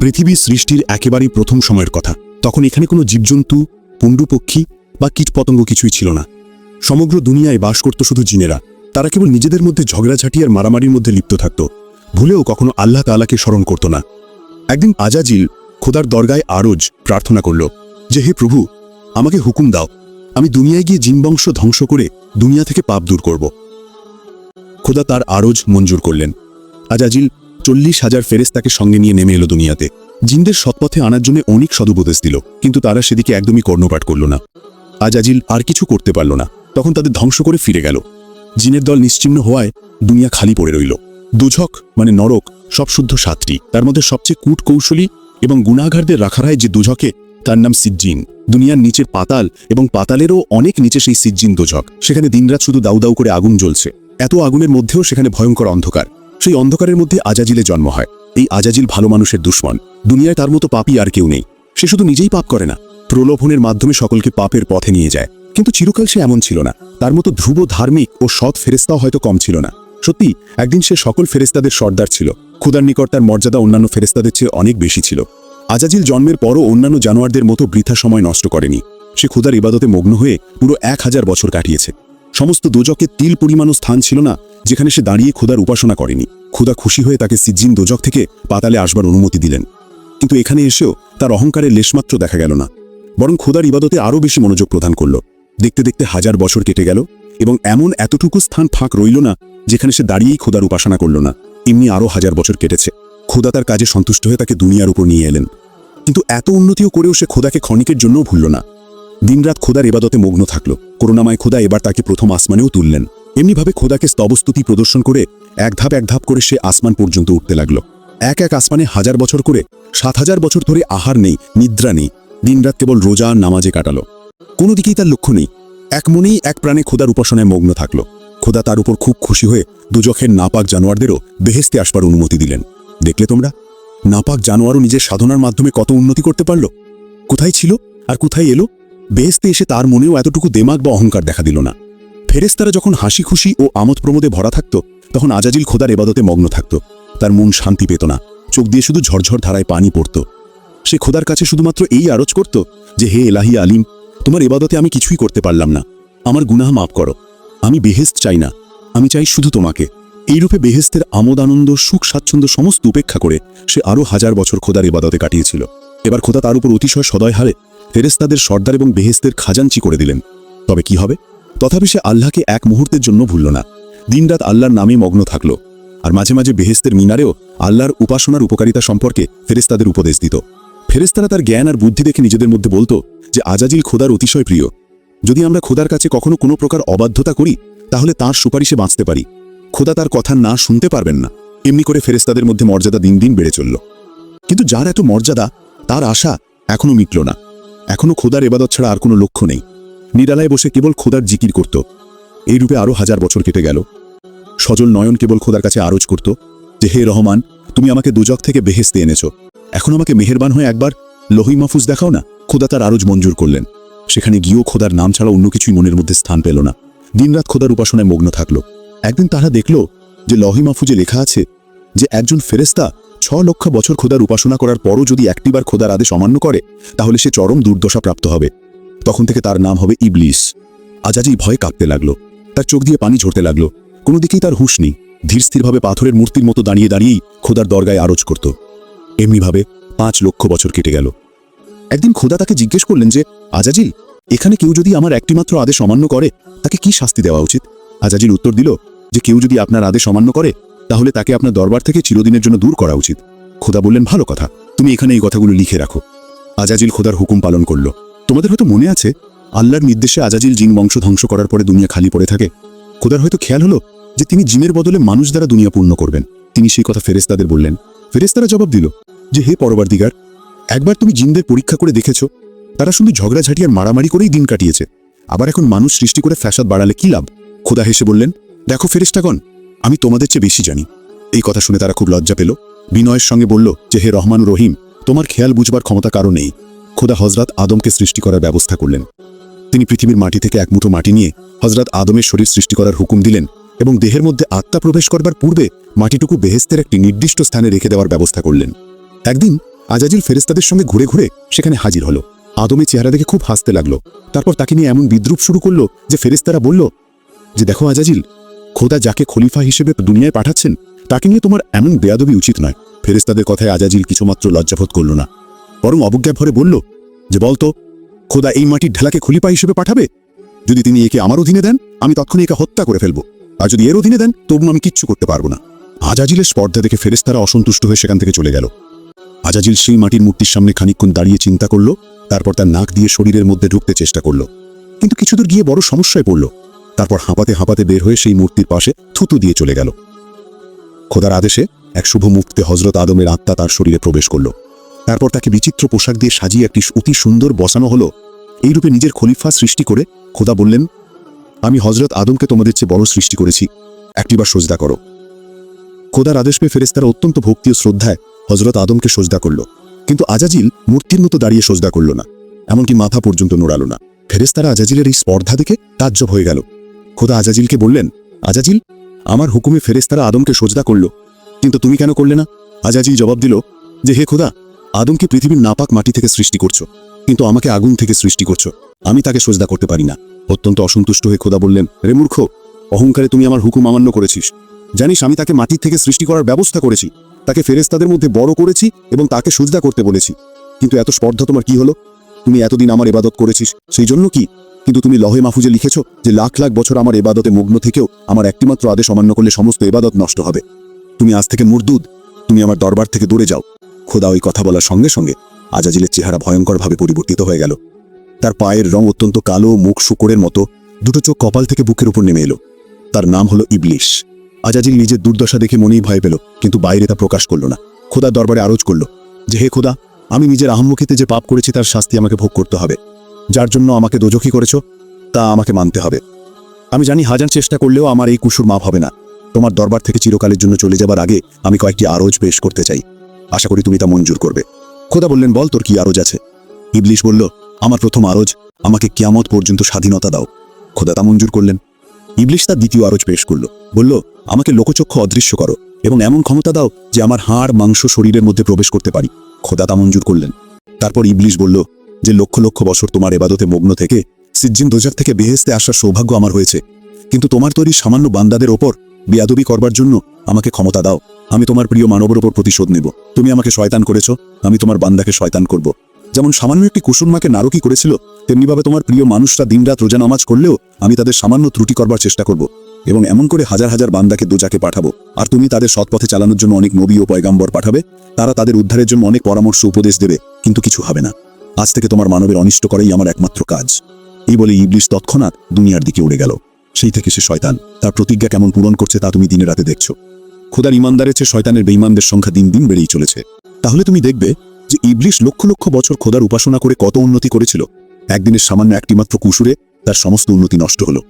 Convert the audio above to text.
পৃথিবী সৃষ্টির একেবারেই প্রথম সময়ের কথা। তখন এখানে কোনো জীবজন্তু, পণ্ডুপক্ষী বা কীটপতঙ্গ কিছুই ছিল না। সমগ্র দুনিয়ায় বাস করত শুধু জিনেরা। তারা কেবল নিজেদের মধ্যে ঝগড়াঝাটি আর মারামারির মধ্যে লিপ্ত থাকত। ভুলেও কখনো আল্লাহ তাআলাকে স্মরণ করত না। একদিন আজাজিল খোদার দরগায় আরজ প্রার্থনা করল যে, হে প্রভু, আমাকে হুকুম দাও। আমি দুনিয়ায় গিয়ে জিনবংশ ধ্বংস করে দুনিয়া থেকে পাপ দূর করব। খোদা তার আরজ মঞ্জুর করলেন। আজাজিল চল্লিশ হাজার ফেরেস তাকে সঙ্গে নিয়ে নেমে এলো দুনিয়াতে। জিনদের সৎপথে আনার জন্য অনেক সদুপদেশ দিল, কিন্তু তারা সেদিকে একদমই কর্ণপাঠ করল না। আজাজিল আর কিছু করতে পারল না। তখন তাদের ধ্বংস করে ফিরে গেল। জিনের দল নিশ্চিহ্ন হওয়ায় দুনিয়া খালি পড়ে রইল। দুঝক মানে নরক, সব শুদ্ধ সাতটি। তার মধ্যে সবচেয়ে কূট কৌশলী এবং গুণাগারদের রাখা যে দুঝকে, তার নাম সিজ্জিন। দুনিয়ার নিচের পাতাল এবং পাতালেরও অনেক নিচে সেই সিজ্জিন দোঝক। সেখানে দিনরাত শুধু দাউ দাউ করে আগুন জ্বলছে। এত আগুনের মধ্যেও সেখানে ভয়ঙ্কর অন্ধকার। সেই অন্ধকারের মধ্যে আজাজিলে জন্ম হয়। এই আজাজিল ভালো মানুষের দুশ্মন। দুনিয়ায় তার মতো পাপই আর কেউ নেই। সে শুধু নিজেই পাপ করে না। প্রলোভনের মাধ্যমে সকলকে পাপের পথে নিয়ে যায়। কিন্তু চিরকাল সে এমন ছিল না। তার মতো ধ্রুব ধার্মিক ও সৎ ফেরেস্তাও হয়তো কম ছিল না। সত্যি, একদিন সে সকল ফেরেস্তাদের সর্দার ছিল। ক্ষুদার নিকট তার মর্যাদা অন্যান্য ফেরেস্তাদের চেয়ে অনেক বেশি ছিল। আজাজিল জন্মের পরও অন্যান্য জানোয়ারদের মতো বৃথা সময় নষ্ট করেনি। সে ক্ষুদার ইবাদতে মগ্ন হয়ে পুরো এক হাজার বছর কাটিয়েছে। সমস্ত দোজকে তিল পরিমাণও স্থান ছিল না। যেখানে সে দাঁড়িয়ে ক্ষুদার উপাসনা করেনি। ক্ষুদা খুশি হয়ে তাকে সিজ্জিন দোজক থেকে পাতালে আসবার অনুমতি দিলেন। কিন্তু এখানে এসেও তার অহংকারের লেশমাত্র দেখা গেল না। বরং খোদার ইবাদতে আরও বেশি মনোযোগ প্রদান করল। দেখতে দেখতে হাজার বছর কেটে গেল এবং এমন এতটুকু স্থান ফাঁক রইল না যেখানে সে দাঁড়িয়েই খোদার উপাসনা করল না। এমনি আরও হাজার বছর কেটেছে। খোদা তার কাজে সন্তুষ্ট হয়ে তাকে দুনিয়ার উপর নিয়ে এলেন। কিন্তু এত উন্নতিও করেও সে খোদাকে ক্ষণিকের জন্যও ভুলল না। দিনরাত খোদার এবাদতে মগ্ন থাকল। করুণাময় খোদা এবার তাকে প্রথম আসমানেও তুললেন। এমনিভাবে খোদাকে স্তবস্তুতি প্রদর্শন করে এক ধাপ এক ধাপ করে সে আসমান পর্যন্ত উঠতে লাগল। এক এক আসমানে হাজার বছর করে, সাত হাজার বছর ধরে আহার নেই, নিদ্রা নেই, দিনরাত কেবল রোজা আর নামাজে কাটালো। কোনো দিকেই তার লক্ষ্য নেই। এক মনেই এক প্রাণে খোদার উপাসনায় মগ্ন থাকল। খোদা তার উপর খুব খুশি হয়ে দুজখের নাপাক জানোয়ারদেরও বেহেস্তে আসবার অনুমতি দিলেন। দেখলে তোমরা? নাপাক জানোয়ারও নিজের সাধনার মাধ্যমে কত উন্নতি করতে পারল? কোথায় ছিল আর কোথায় এলো? বেহেস্তে এসে তার মনেও এতটুকু দেমাগ বা অহংকার দেখা দিল না। ফেরেস্তারা যখন হাসি খুশি ও আমোদ প্রমোদে ভরা থাকত, তখন আজাজিল খোদার এবাদতে মগ্ন থাকত। তার মন শান্তি পেত না। চোখ দিয়ে শুধু ঝরঝর ধারায় পানি পড়ত। সে খোদার কাছে শুধুমাত্র এই আরজ করত যে, হে এলাহি আলিম, তোমার এবাদতে আমি কিছুই করতে পারলাম না। আমার গুনাহ মাফ করো। আমি বেহেস্ত চাই না। আমি চাই শুধু তোমাকে। এইরূপে বেহেস্তের আমোদ, আনন্দ, সুখ, স্বাচ্ছন্দ্য সমস্ত উপেক্ষা করে সে আরও হাজার বছর খোদার এবাদতে কাটিয়েছিল। এবার খোদা তার উপর অতিশয় সদয় হারে ফেরেস্তাদের সর্দার এবং বেহেস্তের খাজাঞ্চি করে দিলেন। তবে কি হবে? তথাপি সে আল্লাহকে এক মুহূর্তের জন্য ভুলল না। দিনরাত আল্লাহর নামে মগ্ন থাকল, আর মাঝে মাঝে বেহেস্তের মিনারেও আল্লাহর উপাসনার উপকারিতা সম্পর্কে ফেরেস্তাদের উপদেশ দিত। ফেরেস্তারা তার জ্ঞান আর বুদ্ধি দেখে নিজেদের মধ্যে বলতো যে আজাজিল খোদার অতিশয় প্রিয়। যদি আমরা খোদার কাছে কখনো কোনো প্রকার অবাধ্যতা করি, তাহলে তার সুপারিশে বাঁচতে পারি। খোদা তার কথা না শুনতে পারবেন না। এমনি করে ফেরেস্তাদের মধ্যে মর্যাদা দিন দিন বেড়ে চলল। কিন্তু যার এত মর্যাদা, তার আশা এখনও মিটল না। এখনও খোদার এবাদত ছাড়া আর কোনো লক্ষ্য নেই। নিরালায় বসে কেবল খোদার জিকির করত। এই রূপে আরও হাজার বছর কেটে গেল। সজল নয়ন কেবল খোদার কাছে আরজ করত যে, হে রহমান, তুমি আমাকে দুজক থেকে বেহেস্তে এনেছ। এখন আমাকে মেহেরবান হয়ে একবার লোহি মাহফুজ দেখাও না? খোদা তার আরজ মঞ্জুর করলেন। সেখানে গিয়েও খোদার নাম ছাড়া অন্য কিছুই মনের মধ্যে স্থান পেল না। দিনরাত খোদার উপাসনায় মগ্ন থাকল। একদিন তারা দেখল যে, লহি মাহফুজে লেখা আছে যে, একজন ফেরেস্তা ছ লক্ষ বছর খোদার উপাসনা করার পরও যদি একটিবার খোদার আদেশ অমান্য করে, তাহলে সে চরম দুর্দশা প্রাপ্ত হবে। তখন থেকে তার নাম হবে ইবলিস। আজাজি ভয়ে কাঁপতে লাগল। তার চোখ দিয়ে পানি ঝরতে লাগল। কোনো দিকেই তার হুঁশ নেই। ধীরস্থিরভাবে পাথরের মূর্তির মতো দাঁড়িয়ে দাঁড়িয়েই খোদার দরগায় আরজ করত। এমনিভাবে পাঁচ লক্ষ বছর কেটে গেল। একদিন খোদা তাকে জিজ্ঞেস করলেন যে আজাজিল এখানে কেউ যদি আমার একটিমাত্র আদেশ অমান্য করে, তাকে কি শাস্তি দেওয়া উচিত? আজাজিল উত্তর দিল, যে কেউ যদি আপনার আদেশ অমান্য করে, তাহলে তাকে আপনার দরবার থেকে চিরদিনের জন্য দূর করা উচিত। খোদা বললেন, ভালো কথা। তুমি এখানে এই কথাগুলো লিখে রাখো। আজাজিল খোদার হুকুম পালন করল। তোমাদের হয়তো মনে আছে, আল্লাহর নির্দেশে আজাজিল জিন বংশ ধ্বংস করার পরে দুনিয়া খালি পড়ে থাকে। খোদার হয়তো খেয়াল হলো যে তিনি জিনের বদলে মানুষ দ্বারা দুনিয়া পূর্ণ করবেন। তিনি সেই কথা ফেরেস্তাদের বললেন। ফেরেস্তারা জবাব দিল যে, হে পরবর্তীগার, একবার তুমি জিনদের পরীক্ষা করে দেখেছ, তারা শুধু ঝগড়াঝাটি আর মারামারি করেই দিন কাটিয়েছে। আবার এখন মানুষ সৃষ্টি করে ফ্যাসাদ বাড়ালে কি লাভ? খোদা হেসে বললেন, দেখো ফেরেস্তাগণ আমি তোমাদের চেয়ে বেশি জানি। এই কথা শুনে তারা খুব লজ্জা পেল। বিনয়ের সঙ্গে বলল যে, হে রহমান রহিম, তোমার খেয়াল বুঝবার ক্ষমতা কারও নেই। খোদা হজরত আদমকে সৃষ্টি করার ব্যবস্থা করলেন। তিনি পৃথিবীর মাটি থেকে এক মুঠো মাটি নিয়ে হজরত আদমের শরীর সৃষ্টি করার হুকুম দিলেন এবং দেহের মধ্যে আত্মা প্রবেশ করবার পূর্বে মাটিটুকু বেহেস্তের একটি নির্দিষ্ট স্থানে রেখে দেওয়ার ব্যবস্থা করলেন। একদিন আজাজিল ফেরেস্তাদের সঙ্গে ঘুরে ঘুরে সেখানে হাজির হলো। আদমের চেহারা দেখে খুব হাসতে লাগল। তারপর তাকে নিয়ে এমন বিদ্রুপ শুরু করল যে ফেরেস্তারা বলল, যে দেখো আজাজিল, খোদা যাকে খলিফা হিসেবে দুনিয়ায় পাঠাচ্ছেন, তাকে নিয়ে তোমার এমন বেয়াদবি উচিত নয়। ফেরেস্তাদের কথায় আজাজিল কিছুমাত্র লজ্জাবোধ করল না। বরং অবজ্ঞা ভরে বলল, যে বলতো, খোদা এই মাটির ঢেলাকে খুলিপা হিসেবে পাঠাবে? যদি তিনি একে আমার অধীনে দেন, আমি তখনই একে হত্যা করে ফেলব। আর যদি এর অধীনে দেন, তবু আমি কিচ্ছু করতে পারব না। আজাজিলের স্পর্ধা দেখে ফেরেস্তারা অসন্তুষ্ট হয়ে সেখান থেকে চলে গেল। আজাজিল সেই মাটির মূর্তির সামনে খানিকক্ষণ দাঁড়িয়ে চিন্তা করল, তারপর তার নাক দিয়ে শরীরের মধ্যে ঢুকতে চেষ্টা করল। কিন্তু কিছুদূর গিয়ে বড় সমস্যায় পড়ল। তারপর হাঁপাতে হাঁপাতে বের হয়ে সেই মূর্তির পাশে থুতু দিয়ে চলে গেল। খোদার আদেশে এক শুভ মুহূর্তে হজরত আদমের আত্মা তার শরীরে প্রবেশ করল। তারপর তাকে বিচিত্র পোশাক দিয়ে সাজিয়ে একটি অতি সুন্দর বসানো হলো। এইরূপে নিজের খলিফা সৃষ্টি করে খোদা বললেন, আমি হজরত আদমকে তোমাদের চেয়ে বড় সৃষ্টি করেছি। একটিবার সজদা করো। খোদার আদেশ পেয়ে ফেরেস্তারা অত্যন্ত ভক্তি ও শ্রদ্ধায় হজরত আদমকে সজদা করল। কিন্তু আজাজিল মূর্তির মতো দাঁড়িয়ে সজদা করল না, এমনকি মাথা পর্যন্ত নোড়ালো না। ফেরেস্তারা আজাজিলের এই স্পর্ধা দেখে তাজ্জব হয়ে গেল। খোদা আজাজিলকে বললেন, আজাজিল, আমার হুকুমে ফেরেস্তারা আদমকে সজদা করল, কিন্তু তুমি কেন করলে না? আজাজিল জবাব দিল, যে হে খোদা আদমকে পৃথিবীর নাপাক মাটি থেকে সৃষ্টি করছ, কিন্তু আমাকে আগুন থেকে সৃষ্টি করছ। আমি তাকে সজদা করতে পারি না। অত্যন্ত অসন্তুষ্ট হয়ে খোদা বললেন, রে মূর্খ, অহংকারে তুমি আমার হুকুম অমান্য করেছিস। জানিস, আমি তাকে মাটির থেকে সৃষ্টি করার ব্যবস্থা করেছি। তাকে ফেরেস্তাদের মধ্যে বড় করেছি এবং তাকে সুজদা করতে বলেছি। কিন্তু এত স্পর্ধা তোমার কি হলো? তুমি এতদিন আমার এবাদত করেছিস, সেই জন্য কি? কিন্তু তুমি লহে মাহফুজে লিখেছ যে লাখ লাখ বছর আমার এবাদতে মগ্ন থেকেও আমার একটিমাত্র আদেশ অমান্য করলে সমস্ত এবাদত নষ্ট হবে। তুমি আজ থেকে মুরদুদ। তুমি আমার দরবার থেকে দূরে যাও। খোদা ওই কথা বলার সঙ্গে সঙ্গে আজাজিলের চেহারা ভয়ঙ্করভাবে পরিবর্তিত হয়ে গেল। তার পায়ের রং অত্যন্ত কালো, মুখ শুকরের মতো, দুটো চোখ কপাল থেকে বুকের উপর নেমে এলো। তার নাম হলো ইবলিশ। আজাজিল নিজের দুর্দশা দেখে মনেই ভয় পেল, কিন্তু বাইরে তা প্রকাশ করল না। খোদার দরবারে আরোজ করল, যে হে খোদা, আমি নিজের আহম্মকিতে যে পাপ করেছি তার শাস্তি আমাকে ভোগ করতে হবে। যার জন্য আমাকে দোজখী করেছ, তা আমাকে মানতে হবে। আমি জানি হাজার চেষ্টা করলেও আমার এই কুসুর মাপ হবে না। তোমার দরবার থেকে চিরকালের জন্য চলে যাবার আগে আমি কয়েকটি আরোজ পেশ করতে চাই। আশা করি তুমি তা মঞ্জুর করবে। খোদা বললেন, বল, তোর কি আরোজ আছে? ইবলিশ বলল, আমার প্রথম আরোজ, আমাকে কিয়ামত পর্যন্ত স্বাধীনতা দাও। খোদা তা মঞ্জুর করলেন। ইবলিশ তার দ্বিতীয় আরোজ পেশ করল। বলল, আমাকে লোকচক্ষু অদৃশ্য করো এবং এমন ক্ষমতা দাও যে আমার হাড়, মাংস, শরীরের মধ্যে প্রবেশ করতে পারি। খোদা তা মঞ্জুর করলেন। তারপর ইবলিশ বলল, যে লক্ষ লক্ষ বছর তোমার এবাদতে মগ্ন থেকে, সিজ্জিন দোজার থেকে বেহেস্তে আসার সৌভাগ্য আমার হয়েছে। কিন্তু তোমার তৈরি সামান্য বান্দাদের ওপর বেয়াদবি করবার জন্য আমাকে ক্ষমতা দাও। আমি তোমার প্রিয় মানবের ওপর প্রতিশোধ নেব। তুমি আমাকে শয়তান করেছ। আমি তোমার বান্দাকে শয়তান করব। যেমন সামান্য একটি কুসুরমাকে নারকী করেছিল তেমনিভাবে তোমার প্রিয় মানুষরা দিনরাত রোজা নামাজ করলেও আমি তাদের সামান্য ত্রুটি করবার চেষ্টা করব এবং এমন করে হাজার হাজার বান্দাকে দোজাকে পাঠাবো। আর তুমি তাদের সৎপথে চালানোর জন্য অনেক নবী ও পয়গাম্বর পাঠাবে। তারা তাদের উদ্ধারের জন্য অনেক পরামর্শ উপদেশ দেবে, কিন্তু কিছু হবে না। আজ থেকে তোমার মানবের অনিষ্ট করাই আমার একমাত্র কাজ। এই বলে ইবলিশ তৎক্ষণাৎ দুনিয়ার দিকে উড়ে গেল। সেই থেকে সে শয়তান, তার প্রতিজ্ঞা কেমন পূরণ করছে তা তুমি দিনে রাতে দেখছ। খোদার ইমানদারের চেয়ে শয়তানের বেইমানদের সংখ্যা দিন দিন বেড়েই চলেছে। তাহলে তুমি দেখবে যে ইবলিশ লক্ষ লক্ষ বছর খোদার উপাসনা করে কত উন্নতি করেছিল। একদিনের সামান্য একটিমাত্র কুসুরে তার সমস্ত উন্নতি নষ্ট হলো।